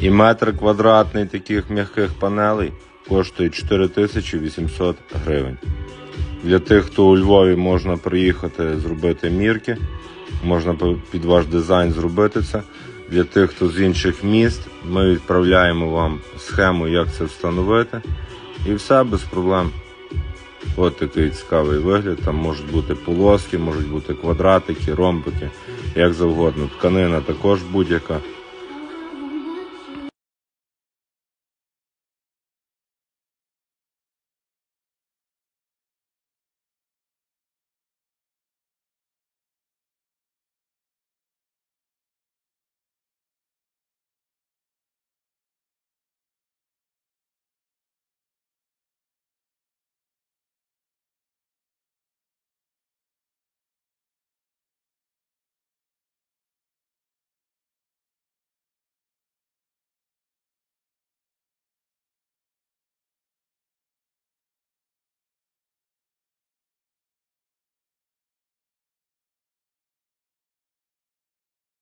І метр квадратний таких м'яких панелей коштує 4800 гривень. Для тих, хто у Львові можна приїхати зробити мірки, можна під ваш дизайн зробити це. Для тих, хто з інших міст, ми відправляємо вам схему, як це встановити. І все без проблем. От такий цікавий вигляд. Там можуть бути полоски, можуть бути квадратики, ромбики, як завгодно. Тканина також будь-яка.